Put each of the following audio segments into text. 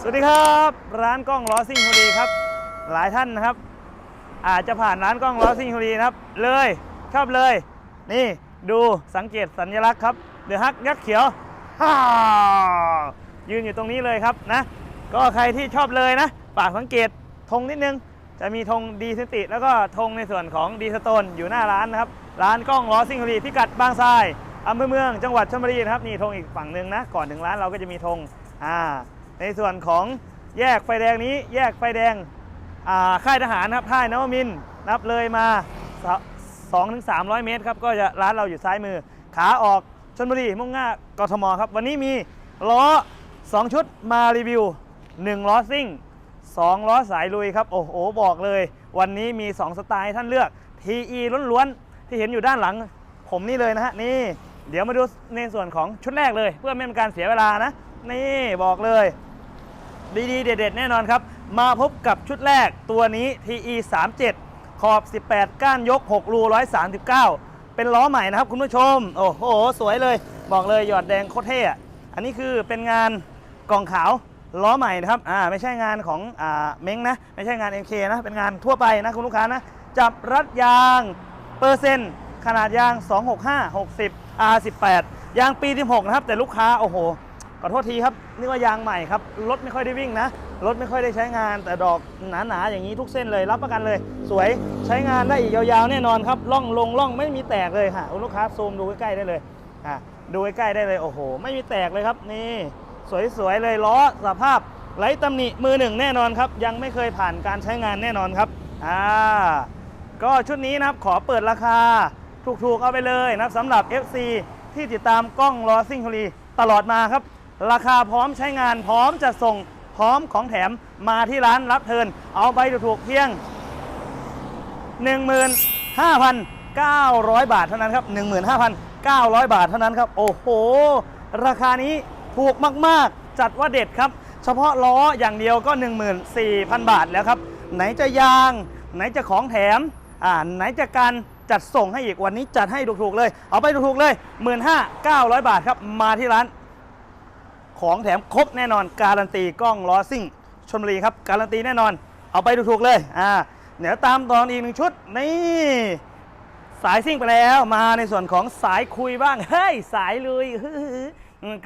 สวัสดีครับ ร้านกล้องล้อซิ่งบุรีครับ หลายท่านนะครับ อาจจะผ่านร้านกล้องล้อซิ่งบุรีนะครับ เลยชอบเลย นี่ดูสังเกตสัญลักษณ์ครับเดือฮักยักษ์เขียวฮ่ายืนอยู่ตรงนี้เลยครับนะ ก็ใครที่ชอบเลยนะฝากสังเกตธงนิดนึง จะมีธงดีสติ แล้วก็ธงในส่วนของดีสโตนอยู่หน้าร้านนะครับ ร้านกล้องล้อซิ่งบุรีพิกัดบางทรายอำเภอเมืองจังหวัดชลบุรีนะครับนี่ธงอีกฝั่งหนึ่งนะก่อนถึงร้านเราก็จะมีธงอ่า ในส่วนของแยกไฟแดงนี้แยกไฟแดงค่ายทหารนะครับค่ายนวมินนับเลยมา2ถึง300 เมตรครับก็จะร้านเราอยู่ซ้ายมือ ขาออกชลบุรีมุ่งหน้ากทมครับวันนี้มีล้อ 2 ชุดมารีวิว 1 ล้อซิ่ง 2 ล้อสายลุยครับ โอ้โหบอกเลย วันนี้มี 2 สไตล์ให้ท่านเลือก TE ล้วนๆ ที่เห็นอยู่ด้านหลังผมนี่เลยนะฮะนี่ เดี๋ยวมาดูในส่วนของชุดแรกเลย เพื่อไม่เป็นการเสียเวลานะ นี่บอกเลย ดีๆ เด็ดๆ แน่นอนครับ มาพบกับชุดแรกตัวนี้ TE 37ขอบ 18 ก้านยก 6 รู 139 เป็นล้อใหม่นะครับคุณผู้ชม โอ้โห สวยเลย บอกเลยหยอดแดงโคตรเท่อันนี้คือเป็นงานกล่องขาวล้อใหม่นะครับ อ่า ไม่ใช่งานของอ่าเม้งนะ ไม่ใช่งาน MK นะ เป็นงานทั่วไปนะคุณลูกค้านะ จับรัดยางเปอร์เซ็นต์ขนาดยาง 265 60 R18 ยางปี 16 นะครับ แต่ลูกค้า โอ้โห ขอโทษทีครับนี่ว่ายางใหม่ครับรถไม่ค่อยได้วิ่งนะรถไม่ค่อยได้ใช้งาน แต่ดอกหนาๆอย่างนี้ทุกเส้นเลยรับประกันเลย สวยใช้งานได้อีกยาวๆแน่นอนครับล่องลงล่องไม่มีแตกเลยค่ะคุณลูกค้าซูมดูใกล้ๆได้เลยอะดูใกล้ๆได้เลยโอ้โห ไม่มีแตกเลยครับนี่สวยๆเลยล้อสภาพไร้ตำหนิมือหนึ่งแน่นอนครับ ยังไม่เคยผ่านการใช้งานแน่นอนครับอ่าก็ชุดนี้นะครับขอเปิดราคาถูกๆเอาไปเลยนะครับสำหรับ FC ที่ติดตามกล้องลอซิ่งคุรีตลอดมาครับ ราคาพร้อมใช้งานพร้อมจะส่งพร้อมของแถมมาที่ร้านรับเทินเอาไปถูกๆเพียง 15,900 บาทเท่านั้นครับ 15,900 บาทเท่านั้นครับ โอ้โห ราคานี้ถูกมากๆ จัดว่าเด็ดครับ เฉพาะล้ออย่างเดียวก็ 14,000 บาทแล้วครับ ไหนจะยาง ไหนจะของแถมอ่าไหนจะการจัดส่งให้อีกวันนี้จัดให้ถูกๆเลย เอาไปถูกๆเลย 15,900 บาทครับมาที่ร้าน ของแถมครบแน่นอน การันตีกล้องล้อซิ่งชนบุรีครับ การันตีแน่นอน เอาไปถูกๆเลย อ่า เดี๋ยวตามตอนอีกหนึ่งชุด นี่สายซิ่งไปแล้ว มาในส่วนของสายคุยบ้าง เฮ้ย สายลุย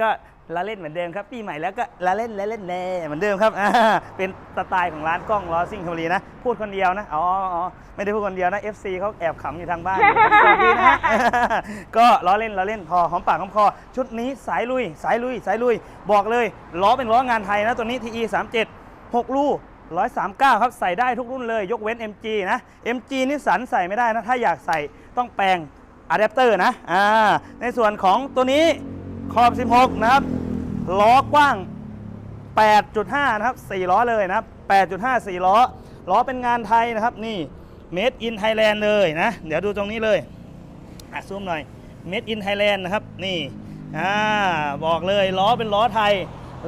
ก็ ละเล่นเหมือนเดิมครับปีใหม่แล้วก็ละเล่นละเล่นแน่เหมือนเดิมครับเป็นสไตล์ของร้านกล้องล้อซิ่งชลบุรีนะ พูดคนเดียวนะอ๋ออไม่ได้พูดคนเดียวนะ FC เขาแอบขำอยู่ทางบ้านอยู่สวัสดีนะก็ล้อเล่นล้อเล่นพอหอมปากหอมคอชุดนี้สายลุย สายลุย สายลุย บอกเลยล้อเป็นล้องานไทยนะตัวนี้ TE 37 6 ลู139 ครับ ใส่ได้ทุกรุ่นเลย ยกเว้น MG นะ MG นิสสันใส่ไม่ได้นะ ถ้าอยากใส่ต้องแปลงอะแดปเตอร์นะอ่าในส่วนของตัวนี้ ขอบ 16 นะครับ ล้อกว้าง 8.5 นะครับ 4 ล้อเลยนะครับ 8.5 4 ล้อ ล้อเป็นงานไทยนะครับ นี่ Made in Thailand เลยนะ เดี๋ยวดูตรงนี้เลยอะซูมหน่อย Made in Thailand นะครับ นี่ อ่า บอกเลยล้อเป็นล้อไทย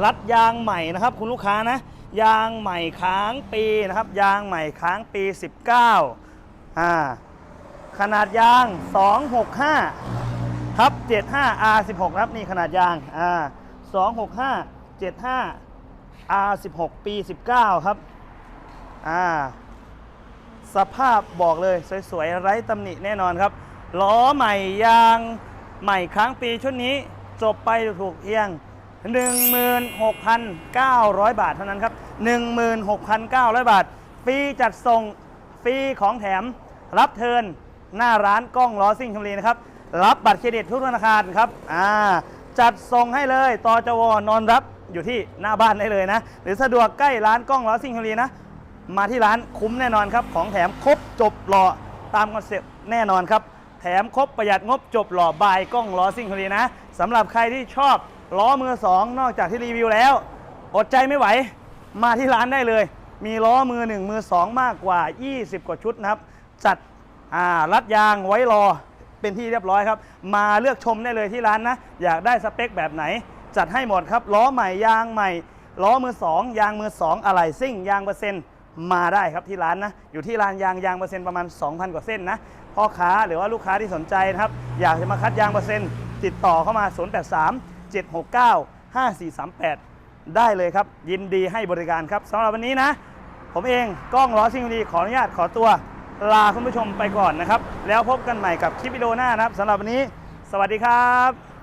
รัดยางใหม่นะครับ คุณลูกค้านะ ยางใหม่ค้างปีนะครับ ยางใหม่ค้างปี 19 อ่า ขนาดยาง 265 ทับ 75 R16 ครับนี่ขนาดยางอ่า265 75 R16 ปี 19 ครับอ่าสภาพบอกเลยสวยๆ ไร้ตำหนิแน่นอนครับ ล้อใหม่ยางใหม่ครั้งปีชุดนี้จบไปถูกเพียง 16,900 บาทเท่านั้นครับ 16,900 บาท ฟรีจัดส่ง ฟรีของแถม รับเทินหน้าร้านกล้องล้อซิ่งชลีนะครับ รับบัตรเครดิตทุกธนาคารครับอ่าจัดส่งให้เลยตจวนอนรับอยู่ที่หน้าบ้านได้เลยนะ หรือสะดวกใกล้ร้านกล้องล้อซิ่งชลบุรีนะ มาที่ร้านคุ้มแน่นอนครับ ของแถมครบจบหล่อตามคอนเซ็ปต์แน่นอนครับ แถมครบประหยัดงบจบหล่อบายกล้องล้อซิ่งคนดีนะสำหรับใครที่ชอบล้อมือสองนอกจากที่รีวิวแล้ว อดใจไม่ไหว มาที่ร้านได้เลย มีล้อมือหนึ่งมือสองมากกว่า 20 กว่าชุดนะครับ จัดอ่ารัดยางไว้รอ เป็นที่เรียบร้อยครับ มาเลือกชมได้เลยที่ร้านนะ อยากได้สเปคแบบไหน จัดให้หมดครับ ล้อใหม่ยางใหม่ ล้อมือสองยางมือสองอะไหล่ซิ่ง ยางเปอร์เซ็นต์มาได้ครับที่ร้านนะ อยู่ที่ร้านยางยางเปอร์เซ็นต์ประมาณ 2,000 กว่าเส้นนะพ่อค้าหรือว่าลูกค้าที่สนใจนะครับ อยากจะมาคัดยางเปอร์เซ็นต์ติดต่อเข้ามา 083 769 5438 ได้เลยครับ ยินดีให้บริการครับสำหรับวันนี้นะ ผมเองกล้องล้อซิ่งบุรีขออนุญาตขอตัว ลาคุณผู้ชมไปก่อนนะครับ แล้วพบกันใหม่กับคลิปวิดีโอหน้านะครับสำหรับวันนี้ สวัสดีครับ